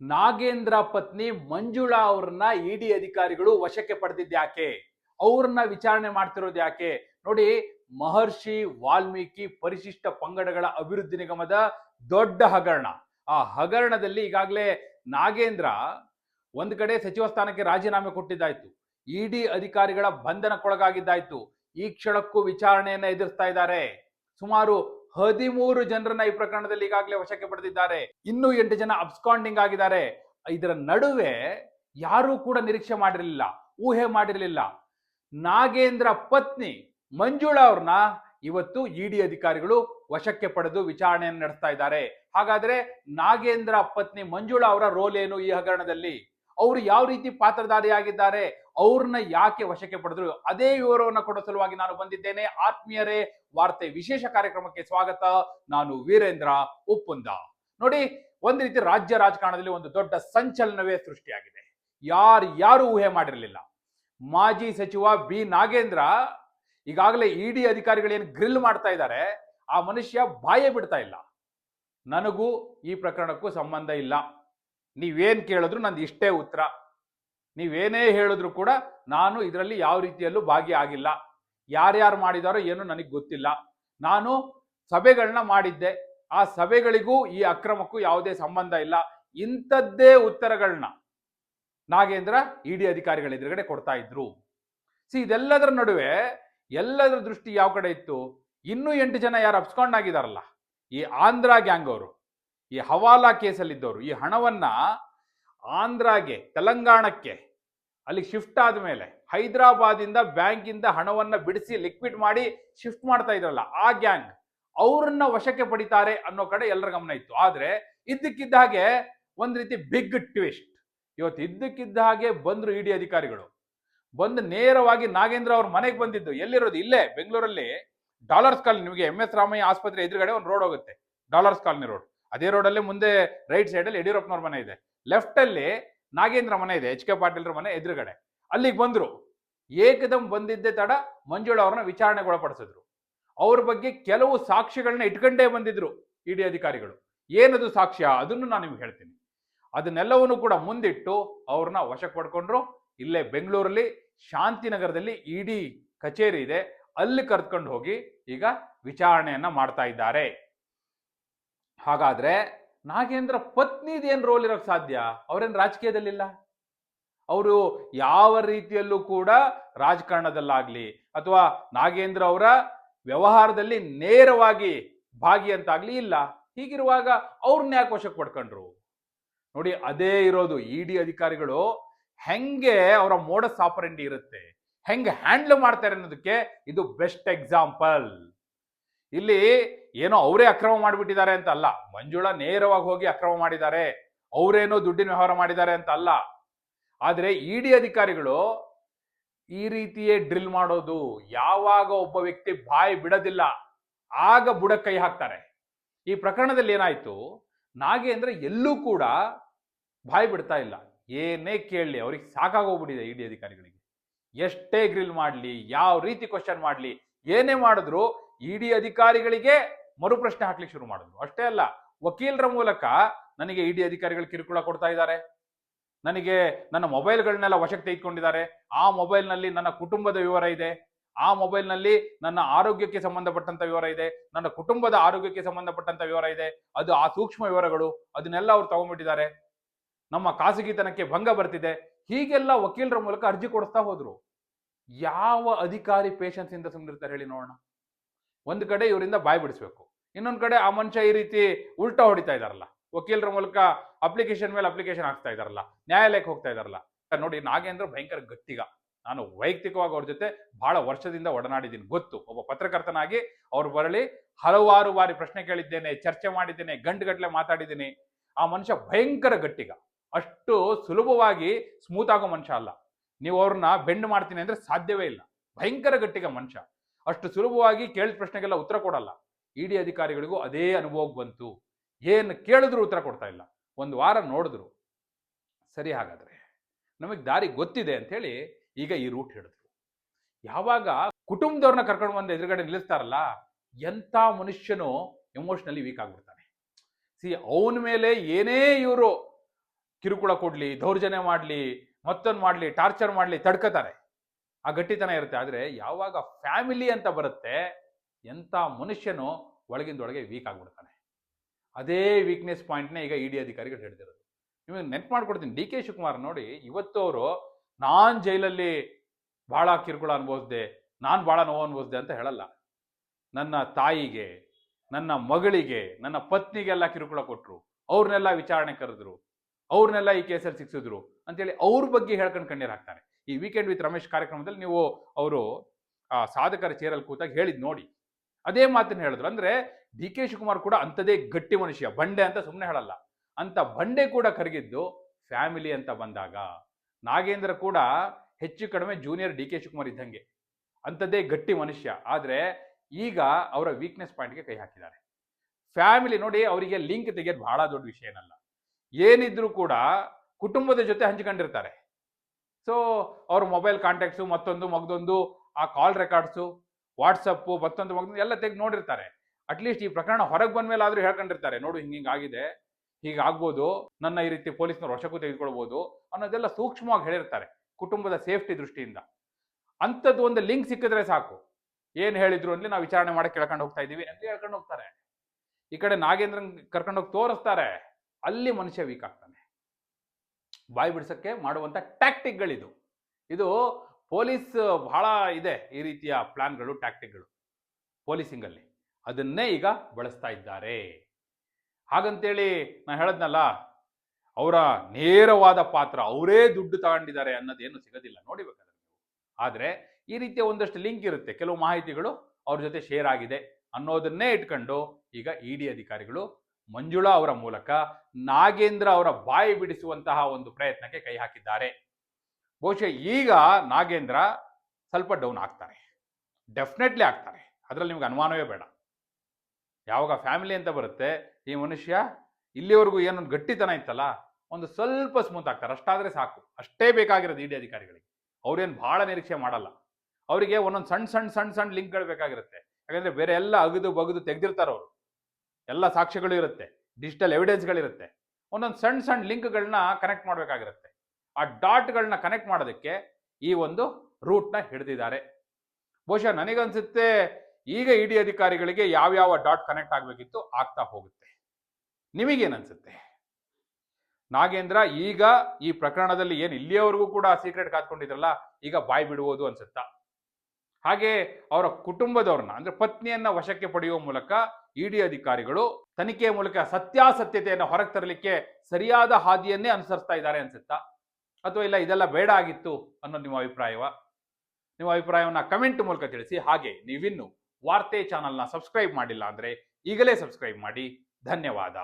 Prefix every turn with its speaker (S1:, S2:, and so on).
S1: ನಾಗೇಂದ್ರ ಪತ್ನಿ ಮಂಜುಳಾ ಅವ್ರನ್ನ ಇಡಿ ಅಧಿಕಾರಿಗಳು ವಶಕ್ಕೆ ಪಡೆದಿದ್ಯಾಕೆ ಅವ್ರನ್ನ ವಿಚಾರಣೆ ಮಾಡ್ತಿರೋದು ಯಾಕೆ? ನೋಡಿ, ಮಹರ್ಷಿ ವಾಲ್ಮೀಕಿ ಪರಿಶಿಷ್ಟ ಪಂಗಡಗಳ ಅಭಿವೃದ್ಧಿ ನಿಗಮದ ದೊಡ್ಡ ಹಗರಣ. ಆ ಹಗರಣದಲ್ಲಿ ಈಗಾಗಲೇ ನಾಗೇಂದ್ರ ಒಂದು ಕಡೆ ಸಚಿವ ಸ್ಥಾನಕ್ಕೆ ರಾಜೀನಾಮೆ ಕೊಟ್ಟಿದ್ದಾಯ್ತು. ಇಡಿ ಅಧಿಕಾರಿಗಳ ಬಂಧನಕ್ಕೊಳಗಾಗಿದ್ದಾಯ್ತು. ಈ ಕ್ಷಣಕ್ಕೂ ವಿಚಾರಣೆಯನ್ನ ಎದುರಿಸ್ತಾ ಇದ್ದಾರೆ. ಸುಮಾರು ಹದಿಮೂರು ಜನರನ್ನ ಈ ಪ್ರಕರಣದಲ್ಲಿ ಈಗಾಗಲೇ ವಶಕ್ಕೆ ಪಡೆದಿದ್ದಾರೆ. ಇನ್ನೂ ಎಂಟು ಜನ ಅಬ್ಸ್ಕಾಂಡಿಂಗ್ ಆಗಿದ್ದಾರೆ. ಇದರ ನಡುವೆ ಯಾರೂ ಕೂಡ ನಿರೀಕ್ಷೆ ಮಾಡಿರಲಿಲ್ಲ, ಊಹೆ ಮಾಡಿರಲಿಲ್ಲ. ನಾಗೇಂದ್ರ ಪತ್ನಿ ಮಂಜುಳಾ ಅವ್ರನ್ನ ಇವತ್ತು ಇಡಿ ಅಧಿಕಾರಿಗಳು ವಶಕ್ಕೆ ಪಡೆದು ವಿಚಾರಣೆಯನ್ನು ನಡೆಸ್ತಾ ಇದ್ದಾರೆ. ಹಾಗಾದ್ರೆ ನಾಗೇಂದ್ರ ಪತ್ನಿ ಮಂಜುಳಾ ಅವರ ರೋಲ್ ಏನು ಈ ಹಗರಣದಲ್ಲಿ? ಅವರು ಯಾವ ರೀತಿ ಪಾತ್ರಧಾರಿಯಾಗಿದ್ದಾರೆ, ಅವ್ರನ್ನ ಯಾಕೆ ವಶಕ್ಕೆ ಪಡೆದ್ರು? ಅದೇ ವಿವರವನ್ನು ಕೊಡೋ ಸಲುವಾಗಿ ನಾನು ಬಂದಿದ್ದೇನೆ. ಆತ್ಮೀಯರೇ, ವಾರ್ತೆ ವಿಶೇಷ ಕಾರ್ಯಕ್ರಮಕ್ಕೆ ಸ್ವಾಗತ. ನಾನು ವೀರೇಂದ್ರ ಉಪ್ಪುಂದ. ನೋಡಿ, ಒಂದು ರೀತಿ ರಾಜ್ಯ ರಾಜಕಾರಣದಲ್ಲಿ ಒಂದು ದೊಡ್ಡ ಸಂಚಲನವೇ ಸೃಷ್ಟಿಯಾಗಿದೆ. ಯಾರು ಯಾರು ಊಹೆ ಮಾಡಿರಲಿಲ್ಲ. ಮಾಜಿ ಸಚಿವ ಬಿ. ನಾಗೇಂದ್ರ ಈಗಾಗಲೇ ಇಡಿ ಅಧಿಕಾರಿಗಳು ಏನು ಗ್ರಿಲ್ ಮಾಡ್ತಾ ಇದ್ದಾರೆ, ಆ ಮನುಷ್ಯ ಬಾಯೇ ಬಿಡ್ತಾ ಇಲ್ಲ. ನನಗೂ ಈ ಪ್ರಕರಣಕ್ಕೂ ಸಂಬಂಧ ಇಲ್ಲ. ನೀವೇನ್ ಕೇಳಿದ್ರು ನಂದು ಇಷ್ಟೇ ಉತ್ತರ. ನೀವೇನೇ ಹೇಳಿದ್ರು ಕೂಡ ನಾನು ಇದರಲ್ಲಿ ಯಾವ ರೀತಿಯಲ್ಲೂ ಭಾಗಿಯಾಗಿಲ್ಲ ಯಾರ್ಯಾರು ಮಾಡಿದಾರೋ ಏನು ನನಗೆ ಗೊತ್ತಿಲ್ಲ. ನಾನು ಸಭೆಗಳನ್ನ ಮಾಡಿದ್ದೆ. ಆ ಸಭೆಗಳಿಗೂ ಈ ಅಕ್ರಮಕ್ಕೂ ಯಾವುದೇ ಸಂಬಂಧ ಇಲ್ಲ. ಇಂಥದ್ದೇ ಉತ್ತರಗಳನ್ನ ನಾಗೇಂದ್ರ ಇಡಿ ಅಧಿಕಾರಿಗಳ ಎದುರುಗಡೆ ಕೊಡ್ತಾ ಇದ್ರು. ಸಿ, ಇದೆಲ್ಲದರ ನಡುವೆ ಎಲ್ಲದರ ದೃಷ್ಟಿ ಯಾವ ಕಡೆ ಇತ್ತು? ಇನ್ನೂ ಎಂಟು ಜನ ಯಾರು ಅಪ್ಸ್ಕೊಂಡಾಗಿದಾರಲ್ಲ ಈ ಆಂಧ್ರ ಗ್ಯಾಂಗ್ ಅವರು. ಈ ಹವಾಲಾ ಕೇಸಲ್ಲಿದ್ದವರು, ಈ ಹಣವನ್ನ ಆಂಧ್ರಾಗೆ, ತೆಲಂಗಾಣಕ್ಕೆ, ಅಲ್ಲಿ ಶಿಫ್ಟ್ ಆದ ಮೇಲೆ ಹೈದರಾಬಾದಿಂದ ಬ್ಯಾಂಕಿಂದ ಹಣವನ್ನ ಬಿಡಿಸಿ ಲಿಕ್ವಿಡ್ ಮಾಡಿ ಶಿಫ್ಟ್ ಮಾಡ್ತಾ ಇದ್ರಲ್ಲ, ಆ ಗ್ಯಾಂಗ್ ಅವ್ರನ್ನ ವಶಕ್ಕೆ ಪಡಿತಾರೆ ಅನ್ನೋ ಕಡೆ ಎಲ್ಲರ ಗಮನ ಇತ್ತು. ಆದ್ರೆ ಇದ್ದಕ್ಕಿದ್ದ ಹಾಗೆ ಒಂದ್ ರೀತಿ ಬಿಗ್ ಟ್ವಿಸ್ಟ್ ಇವತ್ತು ಇದ್ದಕ್ಕಿದ್ದ ಹಾಗೆ ಬಂದ್ರು ಇಡಿ ಅಧಿಕಾರಿಗಳು. ಬಂದು ನೇರವಾಗಿ ನಾಗೇಂದ್ರ ಅವ್ರ ಮನೆಗೆ ಬಂದಿದ್ದು. ಎಲ್ಲಿರೋದು? ಇಲ್ಲೇ, ಬೆಂಗಳೂರಲ್ಲಿ. Dollars colony. ನಿಮಗೆ ಎಂ ಎಸ್ ರಾಮಯ್ಯ ಆಸ್ಪತ್ರೆ ಎದುರುಗಡೆ ಒಂದು ರೋಡ್ ಹೋಗುತ್ತೆ. ಡಾಲರ್ಸ್ ಕಾಲನಿ ರೋಡ್ ಅದೇ ರೋಡಲ್ಲಿ ಮುಂದೆ ರೈಟ್ ಸೈಡಲ್ಲಿ ಯಡಿಯೂರಪ್ಪನವ್ರ ಮನೆ ಇದೆ. ಲೆಫ್ಟ್ ಅಲ್ಲಿ ನಾಗೇಂದ್ರ ಮನೆ ಇದೆ ಎಚ್ ಕೆ ಪಾಟೀಲ್ರ ಮನೆ ಎದುರುಗಡೆ. ಅಲ್ಲಿಗೆ ಬಂದರು. ಏಕದಂ ಬಂದಿದ್ದೆ ತಡ ಮಂಜುಳ ಅವ್ರನ್ನ ವಿಚಾರಣೆಗೊಳಪಡಿಸಿದ್ರು. ಅವ್ರ ಬಗ್ಗೆ ಕೆಲವು ಸಾಕ್ಷಿಗಳನ್ನ ಇಟ್ಕೊಂಡೇ ಬಂದಿದ್ರು ಇಡಿ ಅಧಿಕಾರಿಗಳು. ಏನದು ಸಾಕ್ಷ್ಯ? ಅದನ್ನು ನಾನು ನಿಮ್ಗೆ ಹೇಳ್ತೀನಿ. ಅದನ್ನೆಲ್ಲವನ್ನು ಕೂಡ ಮುಂದಿಟ್ಟು ಅವ್ರನ್ನ ವಶಕ್ಕೆ ಪಡ್ಕೊಂಡ್ರು. ಇಲ್ಲೇ ಬೆಂಗಳೂರಲ್ಲಿ ಶಾಂತಿನಗರದಲ್ಲಿ ಇಡಿ ಕಚೇರಿ ಇದೆ. ಅಲ್ಲಿ ಕರ್ಕೊಂಡು ಹೋಗಿ ಈಗ ವಿಚಾರಣೆಯನ್ನ ಮಾಡ್ತಾ ಇದ್ದಾರೆ. ಹಾಗಾದ್ರೆ ನಾಗೇಂದ್ರ ಪತ್ನಿದೇನು ರೋಲ್ ಇರೋಕ್ ಸಾಧ್ಯ? ಅವರೇನು ರಾಜಕೀಯದಲ್ಲಿಲ್ಲ? ಅವರು ಯಾವ ರೀತಿಯಲ್ಲೂ ಕೂಡ ರಾಜಕಾರಣದಲ್ಲಾಗ್ಲಿ ಅಥವಾ ನಾಗೇಂದ್ರ ಅವರ ವ್ಯವಹಾರದಲ್ಲಿ ನೇರವಾಗಿ ಭಾಗಿ ಅಂತಾಗ್ಲಿ ಇಲ್ಲ. ಹೀಗಿರುವಾಗ ಅವ್ರನ್ನ ಯಾಕೆ ವಶಕ್ಕೆ ಪಡ್ಕೊಂಡ್ರು? ನೋಡಿ, ಅದೇ ಇರೋದು ಇಡಿ ಅಧಿಕಾರಿಗಳು. ಹೆಂಗೆ ಅವರ ಮೋಡಸ್ ಆಪರೆಂಡಿ ಇರುತ್ತೆ? ಹೆಂಗೆ ಹ್ಯಾಂಡಲ್ ಮಾಡ್ತಾರೆ ಅನ್ನೋದಕ್ಕೆ ಇದು ಬೆಸ್ಟ್ ಎಕ್ಸಾಂಪಲ್ ಇಲ್ಲಿ ಏನೋ ಅವರೇ ಅಕ್ರಮ ಮಾಡಿಬಿಟ್ಟಿದ್ದಾರೆ ಅಂತ ಅಲ್ಲ ಮಂಜುಳಾ ನೇರವಾಗಿ ಹೋಗಿ ಅಕ್ರಮ ಮಾಡಿದ್ದಾರೆ. ಅವರೇನೋ ದುಡ್ಡಿನ ವ್ಯವಹಾರ ಮಾಡಿದ್ದಾರೆ ಅಂತ ಅಲ್ಲ ಆದ್ರೆ ಇಡಿ ಅಧಿಕಾರಿಗಳು ಈ ರೀತಿಯೇ ಡ್ರಿಲ್ ಮಾಡೋದು ಯಾವಾಗ ಒಬ್ಬ ವ್ಯಕ್ತಿ ಬಾಯಿ ಬಿಡೋದಿಲ್ಲ, ಆಗ ಬುಡ ಕೈ ಹಾಕ್ತಾರೆ. ಈ ಪ್ರಕರಣದಲ್ಲಿ ಏನಾಯ್ತು? ನಾಗೇಂದ್ರ ಎಲ್ಲೂ ಕೂಡ ಬಾಯಿ ಬಿಡ್ತಾ ಇಲ್ಲ. ಏನೇ ಕೇಳಲಿ ಅವ್ರಿಗೆ ಸಾಕಾಗೋಗ್ಬಿಟ್ಟಿದೆ ಇಡಿ ಅಧಿಕಾರಿಗಳಿಗೆ. ಎಷ್ಟೇ ಗ್ರಿಲ್ ಮಾಡಲಿ, ಯಾವ ರೀತಿ ಕ್ವಶನ್ ಮಾಡಲಿ ಏನೇ ಮಾಡಿದ್ರು ಇಡಿ ಅಧಿಕಾರಿಗಳಿಗೆ ಮರುಪ್ರಶ್ನೆ ಹಾಕ್ಲಿಕ್ಕೆ ಶುರು ಮಾಡಿದ್ರು. ಅಷ್ಟೇ ಅಲ್ಲ, ವಕೀಲರ ಮೂಲಕ ನನಗೆ ಇಡಿ ಅಧಿಕಾರಿಗಳು ಕಿರುಕುಳ ಕೊಡ್ತಾ ಇದ್ದಾರೆ. ನನಗೆ ನನ್ನ ಮೊಬೈಲ್ಗಳನ್ನೆಲ್ಲ ವಶಕ್ಕೆ ತೆಗೆದುಕೊಂಡಿದ್ದಾರೆ. ಆ ಮೊಬೈಲ್ನಲ್ಲಿ ನನ್ನ ಕುಟುಂಬದ ವಿವರ ಇದೆ. ಆ ಮೊಬೈಲ್ನಲ್ಲಿ ನನ್ನ ಆರೋಗ್ಯಕ್ಕೆ ಸಂಬಂಧಪಟ್ಟಂತ ವಿವರ ಇದೆ. ನನ್ನ ಕುಟುಂಬದ ಆರೋಗ್ಯಕ್ಕೆ ಸಂಬಂಧಪಟ್ಟಂತ ವಿವರ ಇದೆ. ಅದು ಆ ಸೂಕ್ಷ್ಮ ವಿವರಗಳು. ಅದನ್ನೆಲ್ಲ ಅವ್ರು ತಗೊಂಡ್ಬಿಟ್ಟಿದ್ದಾರೆ. ನಮ್ಮ ಖಾಸಗಿತನಕ್ಕೆ ಭಂಗ ಬರ್ತಿದೆ. ಹೀಗೆಲ್ಲ ವಕೀಲರ ಮೂಲಕ ಅರ್ಜಿ ಕೊಡಿಸ್ತಾ ಹೋದ್ರು. ಯಾವ ಅಧಿಕಾರಿ ಪೇಷನ್ಸ್ ಇಂದ ಸುಮ್ಮನಿರ್ತಾರೆ ಹೇಳಿ ನೋಡೋಣ. ಒಂದು ಕಡೆ ಇವರಿಂದ ಬಾಯ್ ಬಿಡಿಸ್ಬೇಕು. ಇನ್ನೊಂದು ಕಡೆ ಆ ಮನುಷ್ಯ ಈ ರೀತಿ ಉಲ್ಟಾ ಹೊಡಿತಾ ಇದಾರಲ್ಲ. ವಕೀಲರ ಮೂಲಕ ಅಪ್ಲಿಕೇಶನ್ ಮೇಲೆ ಅಪ್ಲಿಕೇಶನ್ ಹಾಕ್ತಾ ಇದಾರಲ್ಲ. ನ್ಯಾಯಾಲಯಕ್ಕೆ ಹೋಗ್ತಾ ಇದಾರಲ್ಲ. ನೋಡಿ, ನಾಗೇಂದ್ರ ಭಯಂಕರ ಗಟ್ಟಿಗ. ನಾನು ವೈಯಕ್ತಿಕವಾಗಿ ಅವ್ರ ಜೊತೆ ಬಹಳ ವರ್ಷದಿಂದ ಒಡನಾಡಿದ್ದೀನಿ. ಗೊತ್ತು. ಒಬ್ಬ ಪತ್ರಕರ್ತನಾಗಿ ಅವ್ರು ಬರಲಿ, ಹಲವಾರು ಬಾರಿ ಪ್ರಶ್ನೆ ಕೇಳಿದ್ದೇನೆ, ಚರ್ಚೆ ಮಾಡಿದ್ದೇನೆ ಗಂಟುಗಟ್ಟಲೆ ಮಾತಾಡಿದ್ದೀನಿ. ಆ ಮನುಷ್ಯ ಭಯಂಕರ ಗಟ್ಟಿಗ. ಅಷ್ಟು ಸುಲಭವಾಗಿ ಸ್ಮೂತ್ ಆಗೋ ಮನುಷ್ಯ ಅಲ್ಲ. ನೀವು ಅವ್ರನ್ನ ಬೆಂಡ್ ಮಾಡ್ತೀನಿ ಅಂದ್ರೆ ಸಾಧ್ಯವೇ ಇಲ್ಲ. ಭಯಂಕರ ಗಟ್ಟಿಗ ಮನುಷ್ಯ. ಅಷ್ಟು ಸುಲಭವಾಗಿ ಕೇಳಿದ ಪ್ರಶ್ನೆಗೆಲ್ಲ ಉತ್ತರ ಕೊಡಲ್ಲ. ಇಡಿ ಅಧಿಕಾರಿಗಳಿಗೂ ಅದೇ ಅನುಭವಕ್ಕೆ ಬಂತು. ಏನು ಕೇಳಿದ್ರು ಉತ್ತರ ಕೊಡ್ತಾ ಇಲ್ಲ. ಒಂದು ವಾರ ನೋಡಿದ್ರು. ಸರಿ ಹಾಗಾದ್ರೆ, ನಮಗೆ ದಾರಿ ಗೊತ್ತಿದೆ ಅಂತೇಳಿ ಈಗ ಈ ರೂಟ್ ಹಿಡಿದ್ರು. ಯಾವಾಗ ಕುಟುಂಬದವ್ರನ್ನ ಕರ್ಕೊಂಡು ಬಂದು ಎದುರುಗಡೆ ನಿಲ್ಲಿಸ್ತಾರಲ್ಲ, ಎಂಥ ಮನುಷ್ಯನು ಎಮೋಷನಲಿ ವೀಕ್ ಆಗ್ಬಿಡ್ತಾನೆ. ಸಿ ಅವನ ಮೇಲೆ ಏನೇ ಇವರು ಕಿರುಕುಳ ಕೊಡ್ಲಿ, ದೌರ್ಜನ್ಯ ಮಾಡ್ಲಿ ಮತ್ತೊಂದು ಮಾಡ್ಲಿ, ಟಾರ್ಚರ್ ಮಾಡ್ಲಿ ತಡ್ಕೋತಾರೆ. ಆ ಗಟ್ಟಿತನ ಇರುತ್ತೆ. ಆದರೆ ಯಾವಾಗ ಫ್ಯಾಮಿಲಿ ಅಂತ ಬರುತ್ತೆ, ಎಂಥ ಮನುಷ್ಯನು ಒಳಗಿಂದೊಳಗೆ ವೀಕ್ ಆಗಿಬಿಡ್ತಾನೆ. ಅದೇ ವೀಕ್ನೆಸ್ ಪಾಯಿಂಟ್ನೇ ಈಗ ಇ ಡಿ ಅಧಿಕಾರಿಗಳು ಹಿಡಿದಿರೋದು ನಿಮಗೆ ನೆನ್ಪು ಮಾಡ್ಕೊಡ್ತೀನಿ. ಡಿ ಕೆ ಶಿವಕುಮಾರ್ ನೋಡಿ, ಇವತ್ತು ಅವರು, ನಾನ್ ಜೈಲಲ್ಲಿ ಭಾಳ ಕಿರುಕುಳ ಅನುಭವಿಸ್ದೆ, ನಾನು ಭಾಳ ನೋವು ಅನುಭವಿಸ್ದೆ ಅಂತ ಹೇಳಲ್ಲ. ನನ್ನ ತಾಯಿಗೆ, ನನ್ನ ಮಗಳಿಗೆ, ನನ್ನ ಪತ್ನಿಗೆಲ್ಲ ಕಿರುಕುಳ ಕೊಟ್ಟರು ಅವ್ರನ್ನೆಲ್ಲ ವಿಚಾರಣೆ ಕರೆದ್ರು. ಅವ್ರನ್ನೆಲ್ಲ ಈ ಕೇಸಲ್ಲಿ ಸಿಕ್ಸಿದ್ರು. ಅಂತೇಳಿ ಅವ್ರ ಬಗ್ಗೆ ಹೇಳ್ಕೊಂಡು ಕಣ್ಣೀರು ಹಾಕ್ತಾರೆ. ಈ ವೀಕೆಂಡ್ ವಿತ್ ರಮೇಶ್ ಕಾರ್ಯಕ್ರಮದಲ್ಲಿ ನೀವು ಅವರು, ಆ, ಸಾಧಕರ ಚೇರಲ್ಲಿ ಕೂತಾಗ ಹೇಳಿದ್ ನೋಡಿ. ಅದೇ ಮಾತನ್ನ ಹೇಳಿದ್ರು. ಅಂದ್ರೆ ಡಿ ಕೆ ಶಿವಕುಮಾರ್ ಕೂಡ ಅಂಥದೇ ಗಟ್ಟಿ ಮನುಷ್ಯ, ಬಂಡೆ ಅಂತ ಸುಮ್ಮನೆ ಹೇಳಲ್ಲ. ಅಂತ ಬಂಡೆ ಕೂಡ ಕರಗಿದ್ದು ಫ್ಯಾಮಿಲಿ ಅಂತ ಬಂದಾಗ, ನಾಗೇಂದ್ರ ಕೂಡ ಹೆಚ್ಚು ಕಡಿಮೆ ಜೂನಿಯರ್ ಡಿ ಕೆ ಶಿವಕುಮಾರ್ ಇದ್ದಂಗೆ. ಅಂಥದ್ದೇ ಗಟ್ಟಿ ಮನುಷ್ಯ. ಆದರೆ ಈಗ ಅವರ ವೀಕ್ನೆಸ್ ಪಾಯಿಂಟ್ಗೆ ಕೈ ಹಾಕಿದ್ದಾರೆ. ಫ್ಯಾಮಿಲಿ ನೋಡಿ ಅವರಿಗೆ ಲಿಂಕ್ ತೆಗೆಯೋದು ಬಹಳ ದೊಡ್ಡ ವಿಷಯ ಏನಲ್ಲ. ಏನಿದ್ರು ಕೂಡ ಕುಟುಂಬದ ಜೊತೆ ಹಂಚ್ಕೊಂಡಿರ್ತಾರೆ. ಸೊ ಅವ್ರ ಮೊಬೈಲ್ ಕಾಂಟ್ಯಾಕ್ಟ್ಸು ಮತ್ತೊಂದು, ಮಗದೊಂದು, ಆ ಕಾಲ್ ರೆಕಾರ್ಡ್ಸು ವಾಟ್ಸಪ್ಪು ಮತ್ತೊಂದು, ಮಗದೊಂದು ಎಲ್ಲ ತೆಗೆದು ನೋಡಿರ್ತಾರೆ. ಅಟ್ಲೀಸ್ಟ್ ಈ ಪ್ರಕರಣ ಹೊರಗೆ ಬಂದ ಮೇಲೆ ಆದರೂ ಹೇಳ್ಕೊಂಡಿರ್ತಾರೆ. ನೋಡು, ಹಿಂಗೆ ಆಗಿದೆ. ಹೀಗಾಗ್ಬೋದು ನನ್ನ ಈ ರೀತಿ ಪೊಲೀಸ್ನವ್ರು ವಶಕ್ಕೂ ತೆಗೆದುಕೊಳ್ಬೋದು ಅನ್ನೋದೆಲ್ಲ ಸೂಕ್ಷ್ಮವಾಗಿ ಹೇಳಿರ್ತಾರೆ ಕುಟುಂಬದ ಸೇಫ್ಟಿ ದೃಷ್ಟಿಯಿಂದ. ಅಂಥದ್ದು ಒಂದು ಲಿಂಕ್ ಸಿಕ್ಕಿದ್ರೆ ಸಾಕು. ಏನು ಹೇಳಿದ್ರು ಅಂದ್ರೆ ನಾವು ವಿಚಾರಣೆ ಮಾಡಿ ಕೇಳ್ಕೊಂಡು ಹೋಗ್ತಾ ಇದ್ದೀವಿ ಅಂತ ಹೇಳ್ಕೊಂಡು ಹೋಗ್ತಾರೆ. ಈ ಕಡೆ ನಾಗೇಂದ್ರನ್ ಕರ್ಕೊಂಡು ಹೋಗಿ ತೋರಿಸ್ತಾರೆ. ಅಲ್ಲಿ ಮನುಷ್ಯ ವೀಕ್ ಆಗ್ತಾನೆ. ಬಾಯಿ ಬಿಡಿಸೋಕ್ಕೆ ಮಾಡುವಂಥ ಟ್ಯಾಕ್ಟಿಕ್ಗಳಿದು ಇದು ಪೊಲೀಸ್ ಬಹಳ ಇದೆ ಈ ರೀತಿಯ ಪ್ಲಾನ್ಗಳು ಟ್ಯಾಕ್ಟಿಕ್ಗಳು ಪೊಲೀಸಿಂಗಲ್ಲಿ. ಅದನ್ನೇ ಈಗ ಬಳಸ್ತಾ ಇದ್ದಾರೆ. ಹಾಗಂತೇಳಿ ನಾನು ಹೇಳದ್ನಲ್ಲ, ಅವರ ನೇರವಾದ ಪಾತ್ರ, ಅವರೇ ದುಡ್ಡು ತಗೊಂಡಿದ್ದಾರೆ ಅನ್ನೋದೇನು ಸಿಗೋದಿಲ್ಲ. ನೋಡಿಬೇಕಾದ್ರೆ ಬೇಕಾದ್ರೆ ಆದ್ರೆ ಈ ರೀತಿಯ ಒಂದಷ್ಟು ಲಿಂಕ್ ಇರುತ್ತೆ. ಕೆಲವು ಮಾಹಿತಿಗಳು ಅವ್ರ ಜೊತೆ ಶೇರ್ ಆಗಿದೆ ಅನ್ನೋದನ್ನೇ ಇಟ್ಕೊಂಡು ಈಗ ಇ ಡಿ ಅಧಿಕಾರಿಗಳು ಮಂಜುಳಾ ಅವರ ಮೂಲಕ ನಾಗೇಂದ್ರ ಅವರ ಬಾಯಿ ಬಿಡಿಸುವಂತಹ ಒಂದು ಪ್ರಯತ್ನಕ್ಕೆ ಕೈ ಹಾಕಿದ್ದಾರೆ. ಬಹುಶಃ ಈಗ ನಾಗೇಂದ್ರ ಸ್ವಲ್ಪ ಡೌನ್ ಆಗ್ತಾರೆ. ಡೆಫಿನೆಟ್ಲಿ ಆಗ್ತಾರೆ. ಅದರಲ್ಲಿ ನಿಮ್ಗೆ ಅನುಮಾನವೇ ಬೇಡ. ಯಾವಾಗ ಫ್ಯಾಮಿಲಿ ಅಂತ ಬರುತ್ತೆ, ಈ ಮನುಷ್ಯ ಇಲ್ಲಿವರೆಗೂ ಏನೊಂದು ಗಟ್ಟಿತನ ಇತ್ತಲ್ಲ, ಒಂದು ಸ್ವಲ್ಪ ಸ್ಮೂತ್ ಆಗ್ತಾರೆ. ಅಷ್ಟಾದ್ರೆ ಸಾಕು. ಅಷ್ಟೇ ಬೇಕಾಗಿರೋದು ಇಡಿ ಅಧಿಕಾರಿಗಳಿಗೆ. ಅವ್ರೇನು ಬಹಳ ನಿರೀಕ್ಷೆ ಮಾಡಲ್ಲ. ಅವರಿಗೆ ಒಂದೊಂದು ಸಣ್ಣ ಸಣ್ಣ ಸಣ್ಣ ಸಣ್ಣ ಲಿಂಕ್ಗಳು ಬೇಕಾಗಿರುತ್ತೆ. ಯಾಕಂದರೆ ಬೇರೆ ಎಲ್ಲ ಅಗದು ಬಗದು ತೆಗೆದಿರ್ತಾರೆ ಅವರು. ಎಲ್ಲ ಸಾಕ್ಷ್ಯಗಳು ಇರುತ್ತೆ ಡಿಜಿಟಲ್ ಎವಿಡೆನ್ಸ್ಗಳಿರುತ್ತೆ ಒಂದೊಂದು ಸಣ್ಣ ಸಣ್ಣ ಲಿಂಕ್ಗಳನ್ನ ಕನೆಕ್ಟ್ ಮಾಡಬೇಕಾಗಿರುತ್ತೆ. ಆ ಡಾಟ್ಗಳನ್ನ ಕನೆಕ್ಟ್ ಮಾಡೋದಕ್ಕೆ ಈ ಒಂದು ರೂಟ್ನ ಹಿಡಿದಿದ್ದಾರೆ. ಬಹುಶಃ ನನಗನ್ಸುತ್ತೆ ಈಗ ಇಡಿ ಅಧಿಕಾರಿಗಳಿಗೆ ಯಾವ್ಯಾವ ಡಾಟ್ ಕನೆಕ್ಟ್ ಆಗಬೇಕಿತ್ತು ಆಗ್ತಾ ಹೋಗುತ್ತೆ. ನಿಮಗೇನನ್ಸುತ್ತೆ? ನಾಗೇಂದ್ರ, ಈಗ ಈ ಪ್ರಕರಣದಲ್ಲಿ ಏನು ಇಲ್ಲಿಯವರೆಗೂ ಕೂಡ ಸೀಕ್ರೆಟ್ ಕಾತ್ಕೊಂಡಿದ್ರಲ್ಲ ಈಗ ಬಾಯ್ ಬಿಡುವುದು ಅನ್ಸುತ್ತಾ? ಹಾಗೆ ಅವರ ಕುಟುಂಬದವ್ರನ್ನ, ಅಂದ್ರೆ ಪತ್ನಿಯನ್ನ ವಶಕ್ಕೆ ಪಡೆಯುವ ಮೂಲಕ ಇಡಿ ಅಧಿಕಾರಿಗಳು ತನಿಖೆಯ ಮೂಲಕ ಸತ್ಯಾಸತ್ಯತೆಯನ್ನು ಹೊರಗೆ ತರಲಿಕ್ಕೆ ಸರಿಯಾದ ಹಾದಿಯನ್ನೇ ಅನುಸರಿಸ್ತಾ ಇದ್ದಾರೆ ಅನ್ಸುತ್ತಾ? ಅಥವಾ ಇಲ್ಲ ಇದೆಲ್ಲ ಬೇಡ ಆಗಿತ್ತು ಅನ್ನೋ ನಿಮ್ಮ ಅಭಿಪ್ರಾಯವ? ನಿಮ್ಮ ಅಭಿಪ್ರಾಯವನ್ನ ಕಮೆಂಟ್ ಮೂಲಕ ತಿಳಿಸಿ. ಹಾಗೆ ನೀವಿನ್ನು ವಾರ್ತೆ ಚಾನಲ್ನ ಸಬ್ಸ್ಕ್ರೈಬ್ ಮಾಡಿಲ್ಲ ಅಂದ್ರೆ ಈಗಲೇ ಸಬ್ಸ್ಕ್ರೈಬ್ ಮಾಡಿ. ಧನ್ಯವಾದ.